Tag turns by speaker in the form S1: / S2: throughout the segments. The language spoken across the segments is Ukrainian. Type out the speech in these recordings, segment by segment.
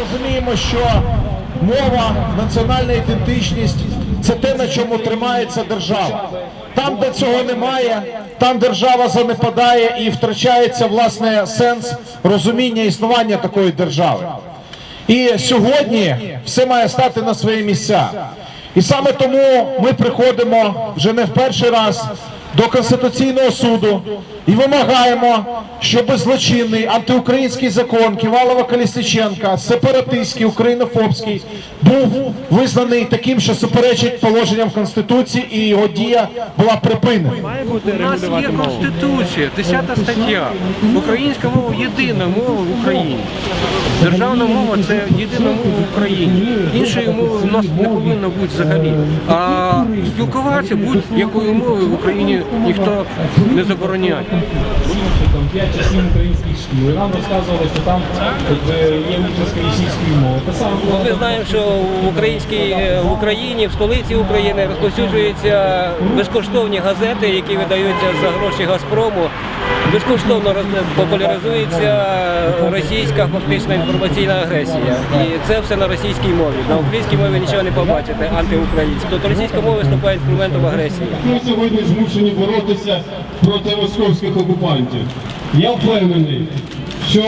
S1: розуміємо, що мова, національна ідентичність це те, на чому тримається держава. Там, де цього немає, там держава занепадає і втрачається власне сенс розуміння існування такої держави. І сьогодні все має стати на свої місця. І саме тому ми приходимо вже не в перший раз до Конституційного суду і вимагаємо, щоб злочинний антиукраїнський закон Ківалова Колісниченка, сепаратистський, українофобський, був визнаний таким, що суперечить положенням Конституції, і його дія була припинена.
S2: Має бути
S3: У нас є конституція, 10 стаття. Українська мова єдина мова в Україні. Державна мова це єдина мова в Україні. Іншої мови в нас не повинно бути взагалі. А спілкуватися будь-якою мовою в Україні ніхто не забороняє.
S4: там 5 чи 7 українських шкіл. І нам розказували, що там є участь російської мови.
S5: Ми знаємо, що в українській в Україні, в столиці України розповсюджуються безкоштовні газети, які видаються за гроші Газпрому. Безкоштовно популяризується російська фактично інформаційна агресія. І це все на російській мові. На українській мові нічого не побачите, антиукраїнська. Тобто російська мова виступає інструментом агресії.
S6: Ми сьогодні змушені боротися проти московських окупантів. Я впевнений, що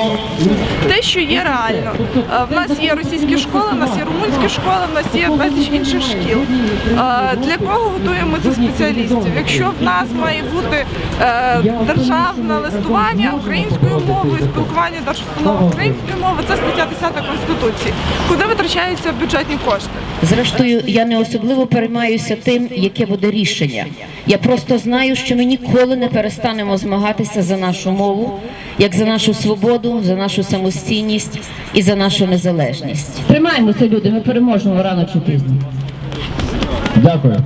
S7: те, що є реально. Е, В нас є російські школи, в нас є румунські школи, в нас є безліч інших шкіл. Для кого готуємо цих спеціалістів? Якщо в нас має бути е, державне листування українською мовою, спілкування держустанов українською мовою, це стаття 10 Конституції. Куди витрачаються бюджетні кошти?
S8: Зрештою, я не особливо переймаюся тим, яке буде рішення. Я просто знаю, що ми ніколи не перестанемо змагатися за нашу мову, як за нашу свободу, за нашу самостійність і за нашу незалежність.
S9: Тримаємося, люди, ми переможемо рано чи пізно.
S6: дякую.